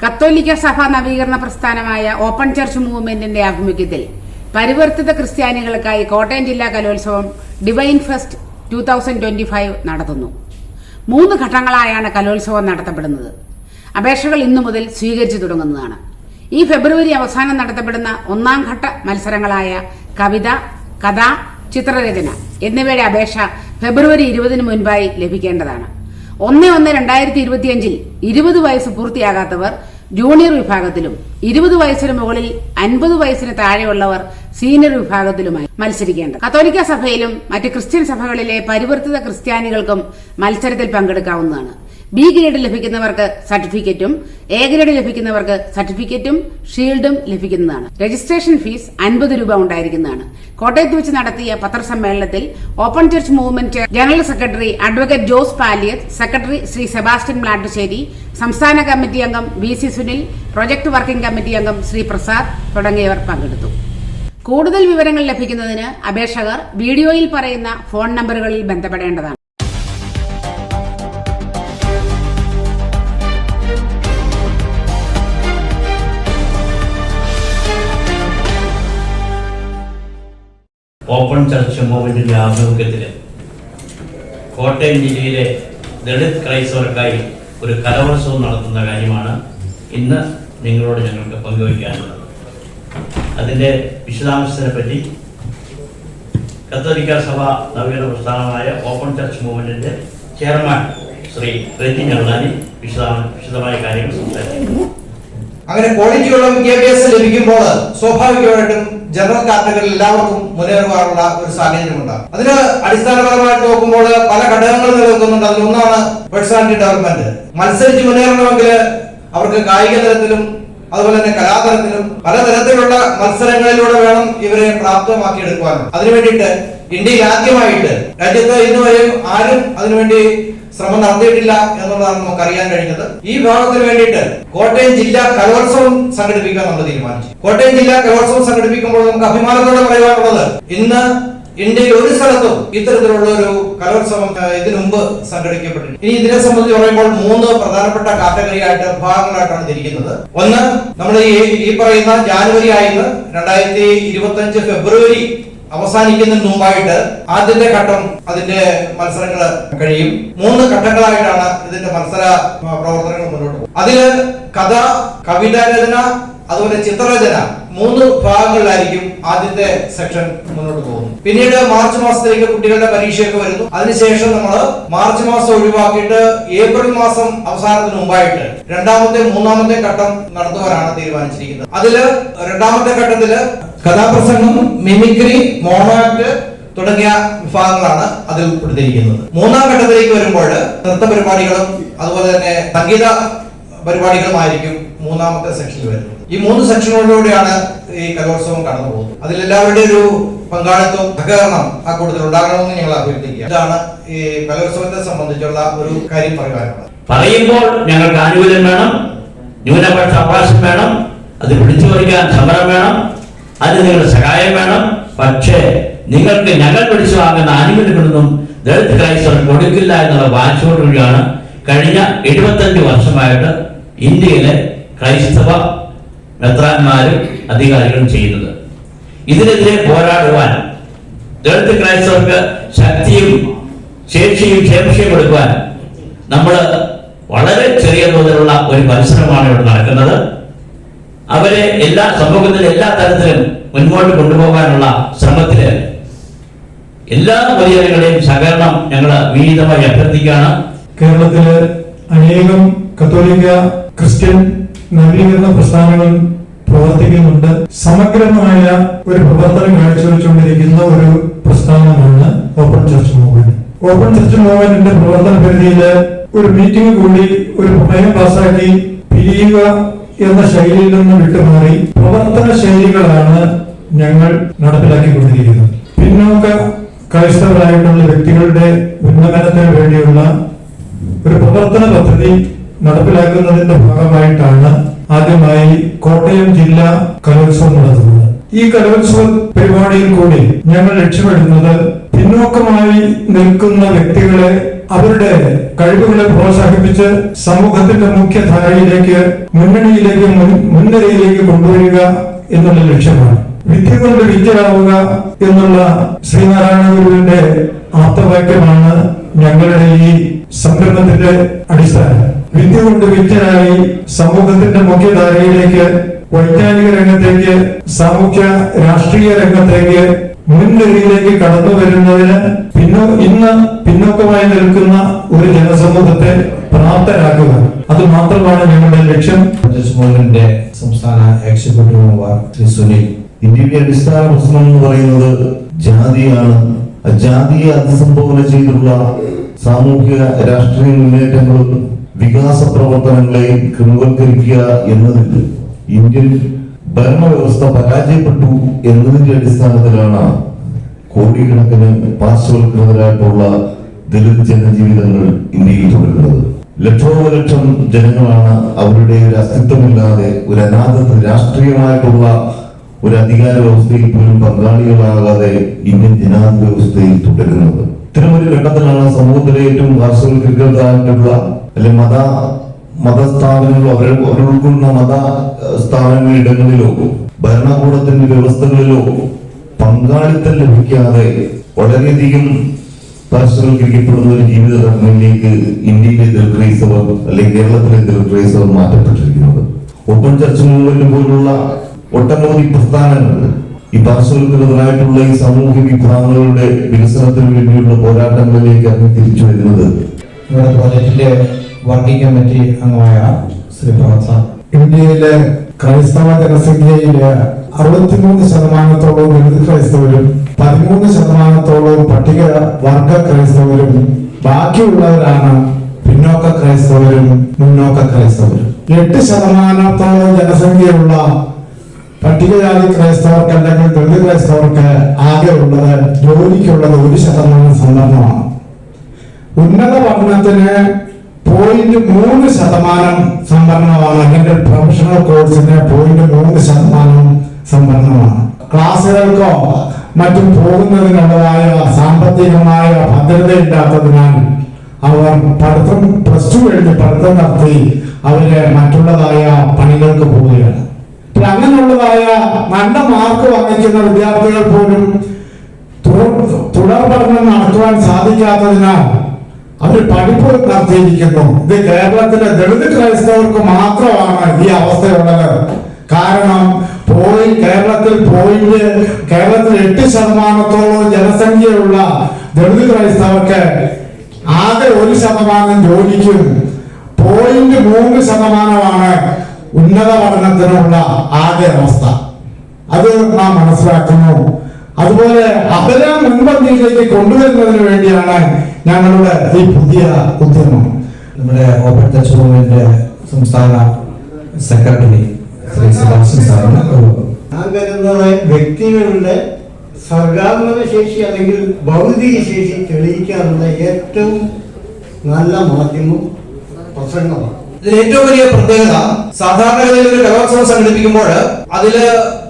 കത്തോലിക്ക സഭ നവീകരണ പ്രസ്ഥാനമായ ഓപ്പൺ ചർച്ച് മൂവ്മെന്റിന്റെ ആഭിമുഖ്യത്തിൽ പരിവർത്തിത ക്രിസ്ത്യാനികൾക്കായി കോട്ടയം ജില്ലാ കലോത്സവം divine fest two thousand twenty five നടത്തുന്നു. മൂന്ന് ഘട്ടങ്ങളായാണ് കലോത്സവം നടത്തപ്പെടുന്നത്. അപേക്ഷകൾ ഇന്നു മുതൽ സ്വീകരിച്ചു തുടങ്ങുന്നതാണ്. ഈ ഫെബ്രുവരി അവസാനം നടത്തപ്പെടുന്ന ഒന്നാം ഘട്ട മത്സരങ്ങളായ കവിത കഥ ചിത്രരചന എന്നിവയുടെ അപേക്ഷ ഫെബ്രുവരി ഇരുപതിന് മുൻപായി ലഭിക്കേണ്ടതാണ്. ഒന്ന് ഒന്ന് രണ്ടായിരത്തി ഇരുപത്തിയഞ്ചിൽ ഇരുപത് വയസ്സ് പൂർത്തിയാകാത്തവർ ജൂനിയർ വിഭാഗത്തിലും ഇരുപത് വയസ്സിന് മുകളിൽ അൻപത് വയസ്സിന് താഴെയുള്ളവർ സീനിയർ വിഭാഗത്തിലുമായി മത്സരിക്കേണ്ടത്. കത്തോലിക്ക സഭയിലും മറ്റ് ക്രിസ്ത്യൻ സഭകളിലെ പരിവർത്തിത ക്രിസ്ത്യാനികൾക്കും മത്സരത്തിൽ പങ്കെടുക്കാവുന്നതാണ്. ബി ഗ്രേഡ് ലഭിക്കുന്നവർക്ക് സർട്ടിഫിക്കറ്റും എ ഗ്രേഡ് ലഭിക്കുന്നവർക്ക് സർട്ടിഫിക്കറ്റും ഷീൽഡും ലഭിക്കുന്നതാണ്. രജിസ്ട്രേഷൻ ഫീസ് അൻപത് രൂപ ഉണ്ടായിരിക്കുന്നതാണ്. കോട്ടയത്ത് വെച്ച് നടത്തിയ പത്രസമ്മേളനത്തിൽ open church movement general secretary advocate Jose Paliyath secretary Shri Sebastian Mlattussery സംസ്ഥാന കമ്മിറ്റി അംഗം V C Sunil project working committee അംഗം ശ്രീ പ്രസാദ് തുടങ്ങിയവർ പങ്കെടുത്തു. കൂടുതൽ വിവരങ്ങൾ ലഭിക്കുന്നതിന് അപേക്ഷകർ വീഡിയോയിൽ പറയുന്ന ഫോൺ നമ്പറുകളിൽ ബന്ധപ്പെടേണ്ടതാണ്. ഓപ്പൺ ചർച്ച് മൂവ്മെന്റിന്റെ ആഭിമുഖ്യത്തിൽ കോട്ടയം ജില്ലയിലെ ദളിത് ക്രൈസ്തവർക്കായി ഒരു കലോത്സവം നടത്തുന്ന കാര്യമാണ് ഇന്ന് നിങ്ങളോട് ഞങ്ങൾക്ക് പങ്കുവയ്ക്കാനുള്ളത്. അതിന്റെ വിശദാംശത്തിനെ പറ്റി കത്തോലിക്ക സഭ നവീകരണ പ്രസ്ഥാനമായ ഓപ്പൺ ചർച്ച് മൂവ്മെന്റിന്റെ ചെയർമാൻ ശ്രീ റെജി ഞങ്ങളാനി വിശദാ വിശദമായ കാര്യങ്ങൾ സംസാരിക്കും. അങ്ങനെ ക്വാളിറ്റിയുള്ള വിദ്യാഭ്യാസം ലഭിക്കുമ്പോൾ സ്വാഭാവികമായിട്ടും ജനറൽ കാറ്റഗറിയിൽ എല്ലാവർക്കും മുന്നേറുവാനുള്ള ഒരു സാഹചര്യമുണ്ട് അതിന് അടിസ്ഥാനപരമായിട്ട് നോക്കുമ്പോൾ പല ഘടകങ്ങൾ നിലനിൽക്കുന്നുണ്ട്. അതിലൊന്നാണ് പേഴ്സണാലിറ്റി ഡെവലപ്മെന്റ് മത്സരിച്ച് മുന്നേറണമെങ്കിൽ അവർക്ക് കായിക തലത്തിലും അതുപോലെ തന്നെ കലാതലത്തിലും പലതരത്തിലുള്ള മത്സരങ്ങളിലൂടെ വേണം ഇവരെ പ്രാപ്തമാക്കിയെടുക്കുവാൻ അതിനു വേണ്ടിയിട്ട് ഇന്ത്യയിൽ ആദ്യമായിട്ട് രാജ്യത്ത് ഇന്നുവരെയും ആരും അതിനുവേണ്ടി ശ്രമം നടത്തിയിട്ടില്ല എന്നുള്ളതാണ് നമുക്ക് അറിയാൻ കഴിഞ്ഞത്. ഈ വിഭാഗത്തിന് വേണ്ടിയിട്ട് കോട്ടയം ജില്ലാ കലോത്സവം സംഘടിപ്പിക്കാൻ നമ്മൾ തീരുമാനിച്ചു. കോട്ടയം ജില്ലാ കലോത്സവം സംഘടിപ്പിക്കുമ്പോൾ നമുക്ക് അഭിമാനത്തോടെ പറയാനുള്ളത് ഇന്ന് ഇന്ത്യയിൽ ഒരു സ്ഥലത്തും ഇത്തരത്തിലുള്ള ഒരു കലോത്സവം ഇതിനു മുമ്പ് ഇനി ഇതിനെ സംബന്ധിച്ച് പറയുമ്പോൾ മൂന്ന് പ്രധാനപ്പെട്ട കാറ്റഗറി ആയിട്ട് ഭാഗങ്ങളായിട്ടാണ് തിരിക്കുന്നത്. ഒന്ന് നമ്മൾ ഈ പറയുന്ന ജാനുവരി ആയിരുന്നു. രണ്ടായിരത്തി ഇരുപത്തി അഞ്ച് ഫെബ്രുവരി അവസാനിക്കുന്നതിന് മുമ്പായിട്ട് ആദ്യത്തെ ഘട്ടം അതിന്റെ മത്സരങ്ങൾ കഴിയും. മൂന്ന് ഘട്ടങ്ങളായിട്ടാണ് ഇതിന്റെ മത്സര പ്രവർത്തനങ്ങൾ മുന്നോട്ട് പോകും അതിൽ കഥ കവിതാരചന അതുപോലെ ചിത്രരചന മൂന്ന് ഭാഗങ്ങളിലായിരിക്കും ആദ്യത്തെ സെക്ഷൻ മുന്നോട്ട് പോകുന്നത്. പിന്നീട് മാർച്ച് മാസത്തിലേക്ക് കുട്ടികളുടെ പരീക്ഷയൊക്കെ വരുന്നു. അതിനുശേഷം നമ്മൾ മാർച്ച് മാസം ഒഴിവാക്കിയിട്ട് ഏപ്രിൽ മാസം അവസാനത്തിന് മുമ്പായിട്ട് രണ്ടാമത്തെ മൂന്നാമത്തെ ഘട്ടം നടത്തുവാനാണ് തീരുമാനിച്ചിരിക്കുന്നത്. അതിൽ രണ്ടാമത്തെ ഘട്ടത്തിൽ കഥാപ്രസംഗം മിമിക്രി മോണോക്ട് തുടങ്ങിയ വിഭാഗങ്ങളാണ് അതിൽ ഉൾപ്പെടുത്തിയിരിക്കുന്നത്. മൂന്നാം ഘട്ടത്തിലേക്ക് വരുമ്പോൾ നൃത്ത പരിപാടികളും അതുപോലെ തന്നെ സംഗീത പരിപാടികളുമായിരിക്കും മൂന്നാമത്തെ സെക്ഷനിൽ വരുന്നത്. ഈ മൂന്ന് സെക്ഷനുകളിലൂടെയാണ് ഈ കലോത്സവം കടന്നു പോകുന്നത്. അതിലെല്ലാവരുടെയും ഒരു പങ്കാളിത്തവും സഹകരണം ആ കൂട്ടത്തിൽ ഉണ്ടാകണമെന്ന് ഞങ്ങൾ അഭ്യർത്ഥിക്കുക ഇതാണ് ഈ കലോത്സവത്തെ സംബന്ധിച്ചുള്ള ഒരു കാര്യം പറയുവാനുള്ളത്. പറയുമ്പോൾ ഞങ്ങൾക്ക് ആനുകൂല്യം വേണം ന്യൂനപക്ഷ അവകാശം വേണം അത് പിടിച്ചു പറിക്കാൻ സമരം വേണം അതിന് നിങ്ങളുടെ സഹായം വേണം. പക്ഷേ നിങ്ങൾക്ക് ഞങ്ങൾ പിടിച്ചു വാങ്ങുന്ന ആനുകൂല്യങ്ങളൊന്നും ദളിത് ക്രൈസ്തവർ കൊടുക്കില്ല എന്നുള്ള വാശിയോടുകൂടിയാണ് കഴിഞ്ഞ എഴുപത്തഞ്ച് വർഷമായിട്ട് ഇന്ത്യയിലെ ക്രൈസ്തവ മെത്രാന്മാരും അധികാരികളും ചെയ്യുന്നത്. ഇതിനെതിരെ പോരാടുവാൻ ദളിത് ക്രൈസ്തവർക്ക് ശക്തിയും ശേഷിയും ക്ഷേമക്ഷയും കൊടുക്കുവാൻ നമ്മൾ വളരെ ചെറിയ തോതിലുള്ള ഒരു പരിശ്രമമാണ് ഇവിടെ നടക്കുന്നത്. അവരെ എല്ലാ സമൂഹത്തിൽ എല്ലാ തരത്തിലും മുന്നോട്ട് കൊണ്ടുപോകാനുള്ള ശ്രമത്തിൽ എല്ലാ പൊതുജനങ്ങളുടെയും സഹകരണം ഞങ്ങൾ വിനീതമായി അഭ്യർത്ഥിക്കുകയാണ്. കേരളത്തിൽ അനേകം കത്തോലിക്ക ക്രിസ്ത്യൻ നവീകരണ പ്രസ്ഥാനങ്ങൾ പ്രവർത്തിക്കുന്നുണ്ട്. സമഗ്രമായ ഒരു പ്രവർത്തനം കാഴ്ചവെച്ചുകൊണ്ടിരിക്കുന്ന ഒരു പ്രസ്ഥാനമാണ് open church movement open church മൂവ്മെന്റിന്റെ പ്രവർത്തന പരിധിയിൽ ഒരു മീറ്റിംഗ് കൂടി ഒരു പ്രമേയം പാസാക്കി പിരിയുക എന്ന ശൈലിയിൽ നിന്ന് വിട്ടുമാറി പ്രവർത്തന ശൈലികളാണ് ഞങ്ങൾ നടപ്പിലാക്കിക്കൊണ്ടിരിക്കുന്നത്. പിന്നോക്ക ക്രൈസ്തവരായിട്ടുള്ള വ്യക്തികളുടെ ഉന്നമനത്തിന് വേണ്ടിയുള്ള ഒരു പ്രവർത്തന പദ്ധതി നടപ്പിലാക്കുന്നതിന്റെ ഭാഗമായിട്ടാണ് ആദ്യമായി കോട്ടയം ജില്ലാ കലോത്സവം നടത്തുന്നത്. ഈ കലോത്സവ പരിപാടിയിൽ കൂടി ഞങ്ങൾ ലക്ഷ്യമിടുന്നത് പിന്നോക്കമായി നിൽക്കുന്ന വ്യക്തികളെ അവരുടെ കഴിവുകളെ പ്രോത്സാഹിപ്പിച്ച് സമൂഹത്തിന്റെ മുഖ്യധാരയിലേക്ക് മുന്നണിയിലേക്ക് മുൻ- മുൻനിരയിലേക്ക് കൊണ്ടുവരിക എന്നുള്ള ലക്ഷ്യമാണ്. വിദ്യ കൊണ്ട് വിദ്യരാവുക എന്നുള്ള ശ്രീനാരായണ ഗുരുവിന്റെ ആപ്തവാക്യമാണ് ഞങ്ങളുടെ ഈ സംരംഭത്തിന്റെ അടിസ്ഥാനം. വിദ്യ കൊണ്ട് വിദ്യനായി സമൂഹത്തിന്റെ മുഖ്യധാരയിലേക്ക് വൈജ്ഞാനിക രംഗത്തേക്ക് സാമൂഹ്യ രാഷ്ട്രീയ രംഗത്തേക്ക് മുൻനിരയിലേക്ക് കടന്നു വരുന്നതിന് പിന്നോ ഇന്ന് പിന്നോക്കമായി നിൽക്കുന്ന ഒരു ജനസമൂഹത്തെ പ്രാപ്തരാക്കുക. അത് മാത്രമാണ് ഞങ്ങളുടെ ലക്ഷ്യം. മോഹനന്റെ സംസ്ഥാന എക്സിക്യൂട്ടീവ് ശ്രീ സുനിൽ ഇന്ത്യയുടെ അടിസ്ഥാന പ്രശ്നം എന്ന് പറയുന്നത് ജാതിയാണ്. ജാതിയെ അതിസംബോധന ചെയ്തിട്ടുള്ള സാമൂഹിക രാഷ്ട്രീയ മുന്നേറ്റങ്ങളും വികാസ പ്രവർത്തനങ്ങളെ ക്രമവൽക്കരിക്കുക എന്നതിൽ ഇന്ത്യൻ ഭരണവ്യവസ്ഥ പരാജയപ്പെട്ടു എന്നതിന്റെ അടിസ്ഥാനത്തിലാണ് കോടിക്കണക്കിന് പാർശ്വവൽക്കൃതരായിട്ടുള്ള ദളിത് ജനജീവിതങ്ങൾ ഇന്ത്യയിൽ തുടരുന്നത്. ലക്ഷോപലക്ഷം ജനങ്ങളാണ് അവരുടെ ഒരു അസ്തിത്വമില്ലാതെ ഒരു അനാഥ രാഷ്ട്രീയമായിട്ടുള്ള ഒരു അധികാര വ്യവസ്ഥയിൽ പോലും പങ്കാളികളാകാതെ ഇന്ത്യൻ ജനാധിപത്യ വ്യവസ്ഥയിൽ തുടരുന്നത്. ഇത്തരമൊരു ഘട്ടത്തിലാണ് സമൂഹത്തിലെ ഏറ്റവും പാർശ്വവൽക്കരിക്കപ്പെടാനുള്ള അല്ലെ മത മതസ്ഥാപനങ്ങളോ അവർ അവരുൾക്കൊള്ളുന്ന മത ഏഹ്, സ്ഥാപനങ്ങളിടങ്ങളിലോ ഭരണകൂടത്തിന്റെ വ്യവസ്ഥകളിലോ പങ്കാളിത്തം ലഭിക്കാതെ വളരെയധികം പാർശ്വവൽക്കരിക്കപ്പെടുന്ന ഒരു ജീവിത ഘടനയിലേക്ക് ഇന്ത്യയിലെ ദളിത് ക്രൈസ്തവർ അല്ലെങ്കിൽ കേരളത്തിലെ ദളിത് ക്രൈസ്തവർ മാറ്റപ്പെട്ടിരിക്കുന്നത്. ഓപ്പൺ ചർച്ച് മൂവ്മെന്റ് പോലുള്ള ഒട്ടനവധി പ്രസ്ഥാനങ്ങൾ ഈ പാർശ്വവൽക്കൃതരായിട്ടുള്ള ഈ സാമൂഹ്യ വിഭാഗങ്ങളുടെ വികസനത്തിന് വേണ്ടിയുള്ള പോരാട്ടങ്ങളിലേക്ക് അങ്ങ് തിരിച്ചു വരുന്നത്. പ്രോജക്റ്റിന്റെ വർക്കിംഗ് കമ്മിറ്റി അംഗമായ ശ്രീ പ്രഭത് സാർ. ഇന്ത്യയിലെ ക്രൈസ്തവ ജനസംഖ്യയിലെ അറുപത്തിമൂന്ന് ശതമാനത്തോളം ദളിത് ക്രൈസ്തവരും പതിമൂന്ന് ശതമാനത്തോളം പട്ടിക വർഗ ക്രൈസ്തവരും ബാക്കിയുള്ളവരാണ് പിന്നോക്ക ക്രൈസ്തവരും മുന്നോക്ക ക്രൈസ്തവരും. എട്ട് ശതമാനത്തോളം ജനസംഖ്യയുള്ള പട്ടികജാതി ക്രൈസ്തവർക്ക് അല്ലെങ്കിൽ ദളിത് ക്രൈസ്തവർക്ക് ആകെ ഉള്ളത് ജോലിക്കുള്ളത് ഒരു ശതമാനം സന്ദർഭമാണ് ഉന്നത പഠനത്തിന് പോയിന്റ് മൂന്ന് ശതമാനം സംവരണമാണ് അല്ലെങ്കിൽ പ്രൊഫഷണൽ കോഴ്സിന്റെ പോയിന്റ് മൂന്ന് ശതമാനം സംവരണമാണ് ക്ലാസ്സുകൾക്കോ മറ്റും പോകുന്നതിനുള്ളതായ സാമ്പത്തികമായ ഭദ്രതയില്ലാത്തതിനാൽ അവർ പഠിത്തം പ്ലസ് ടു കഴിഞ്ഞ് പഠിത്തം നടത്തി അവർ മറ്റുള്ളതായ പണികൾക്ക് പോവുകയാണ്. പിന്നെ അങ്ങനെയുള്ളതായ നല്ല മാർക്ക് വാങ്ങിക്കുന്ന വിദ്യാർത്ഥികൾ പോലും തുടർ പഠനം നടത്തുവാൻ സാധിക്കാത്തതിനാൽ അവർ പഠിപ്പ് പ്രാർത്ഥിക്കുന്നു ഇത് കേരളത്തിലെ ദളിത് ക്രൈസ്തവർക്ക് മാത്രമാണ് ഈ അവസ്ഥയുള്ളത്. കാരണം പോയി കേരളത്തിൽ പോയിന്റ് കേരളത്തിൽ എട്ട് ശതമാനത്തോളം ജനസംഖ്യയുള്ള ദളിത് ക്രൈസ്തവർക്ക് ആകെ ഒരു ശതമാനം ജോലിക്കും പോയിന്റ് മൂന്ന് ശതമാനമാണ് ഉന്നത പഠനത്തിനുള്ള ആകെ അവസ്ഥ. അത് നാം മനസ്സിലാക്കുന്നു. അതുപോലെ അവരെ മുൻപന്തിയിലേക്ക് കൊണ്ടുവരുന്നതിന് വേണ്ടിയാണ് ഞങ്ങളുടെ ഈ പുതിയ ഉദ്യമം നമ്മുടെ ഓപ്പൺ ടച്ച് റൂമിന്റെ സംസ്ഥാന സെക്രട്ടറി ശ്രീ സെബാസ്റ്റ്യൻ സാറിന് ഒരു ഞാൻ കരുതുന്നത് വ്യക്തികളുടെ സർഗാത്മക ശേഷി അല്ലെങ്കിൽ ഭൗതിക ശേഷി തെളിയിക്കാനുള്ള ഏറ്റവും നല്ല മാധ്യമം പ്രസംഗമാണ്. ഇതിൽ ഏറ്റവും വലിയ പ്രത്യേകത സാധാരണഗതിയിൽ ഒരു കലോത്സവം സംഘടിപ്പിക്കുമ്പോൾ അതിൽ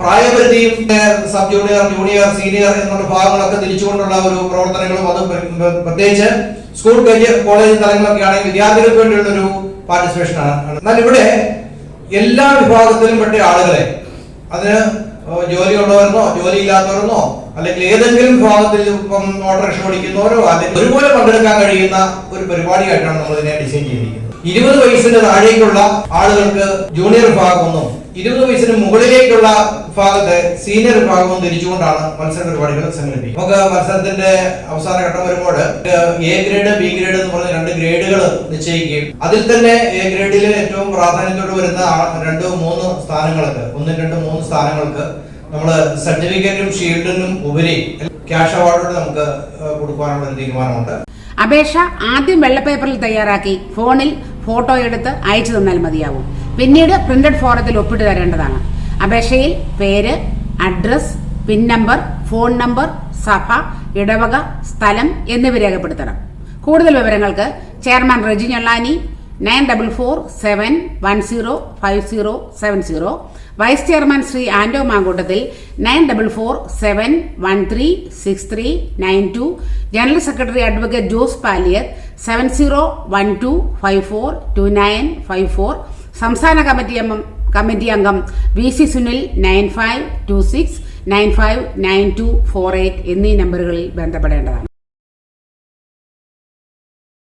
പ്രായപരിധിയും സബ് ജൂനിയർ ജൂനിയർ സീനിയർ എന്നുള്ള ഭാഗങ്ങളൊക്കെ തിരിച്ചുകൊണ്ടുള്ള ഒരു പ്രവർത്തനങ്ങളും അത് പ്ര- പ്ര- പ്രത്യേകിച്ച് സ്കൂൾ കഴിഞ്ഞ് കോളേജ് തലങ്ങളൊക്കെ ആണെങ്കിൽ വിദ്യാർത്ഥികൾക്ക് വേണ്ടിയുള്ള ഒരു പാർട്ടിസിപ്പേഷൻ ആണ്. എന്നാൽ ഇവിടെ എല്ലാ വിഭാഗത്തിലും പെട്ട ആളുകളെ അതിന് ജോലി ഉള്ളവരെന്നോ ജോലി ഇല്ലാത്തവരെന്നോ അല്ലെങ്കിൽ ഏതെങ്കിലും വിഭാഗത്തിൽ ഇപ്പം ഓട്ടോറിക്ഷ ഓടിക്കുന്നവരോ അല്ലെങ്കിൽ ഒരുപോലെ പങ്കെടുക്കാൻ കഴിയുന്ന ഒരു പരിപാടിയായിട്ടാണ് നമ്മൾ ഇതിനെ ഡിസൈൻ ചെയ്തിരിക്കുന്നത് ഇരുപത് വയസ്സിന് താഴേക്കുള്ള ആളുകൾക്ക് ജൂനിയർ വിഭാഗമെന്നും ഇരുപത് വയസ്സിന് മുകളിലേക്കുള്ള വിഭാഗത്തെ സീനിയർ വിഭാഗവും തിരിച്ചുകൊണ്ടാണ് മത്സര പരിപാടികൾ സംഘടിപ്പിക്കുന്നത്. നമുക്ക് മത്സരത്തിന്റെ അവസാന ഘട്ടം വരുമ്പോൾ എ ഗ്രേഡ് ബി ഗ്രേഡ് എന്ന് പറഞ്ഞ രണ്ട് ഗ്രേഡുകൾ നിശ്ചയിക്കുകയും അതിൽ തന്നെ എ ഗ്രേഡിൽ ഏറ്റവും പ്രാധാന്യത്തോട് വരുന്ന രണ്ട് മൂന്ന് സ്ഥാനങ്ങൾക്ക് ഒന്നും രണ്ട് മൂന്ന് സ്ഥാനങ്ങൾക്ക് നമ്മൾ സർട്ടിഫിക്കറ്റും ഷീൽഡിനും ഉപരി ക്യാഷ് അവാർഡോട് നമുക്ക് കൊടുക്കാനുള്ള തീരുമാനമുണ്ട്. അപേക്ഷ ആദ്യം വെള്ളപ്പേപ്പറിൽ തയ്യാറാക്കി. ഫോണിൽ ഫോട്ടോ എടുത്ത് അയച്ചു തന്നാൽ മതിയാവും. പിന്നീട് പ്രിന്റഡ് ഫോറത്തിൽ ഒപ്പിട്ട് തരേണ്ടതാണ്. അപേക്ഷയിൽ പേര് address pin number phone number സഭ ഇടവക സ്ഥലം എന്നിവ രേഖപ്പെടുത്തണം. കൂടുതൽ വിവരങ്ങൾക്ക് chairman Reji Njollani nine double four seven one zero five zero seven zero. Vice chairman Shri Anto Mankoottathil nine double four seven one three six three nine two. General secretary advocate Jose Paliyar seven zero one two five four two nine five four സംസ്ഥാന committee അംഗം committee അംഗം V C Sunil nine five two six nine five nine two four eight എന്നീ നമ്പറുകളിൽ ബന്ധപ്പെടേണ്ടതാണ്.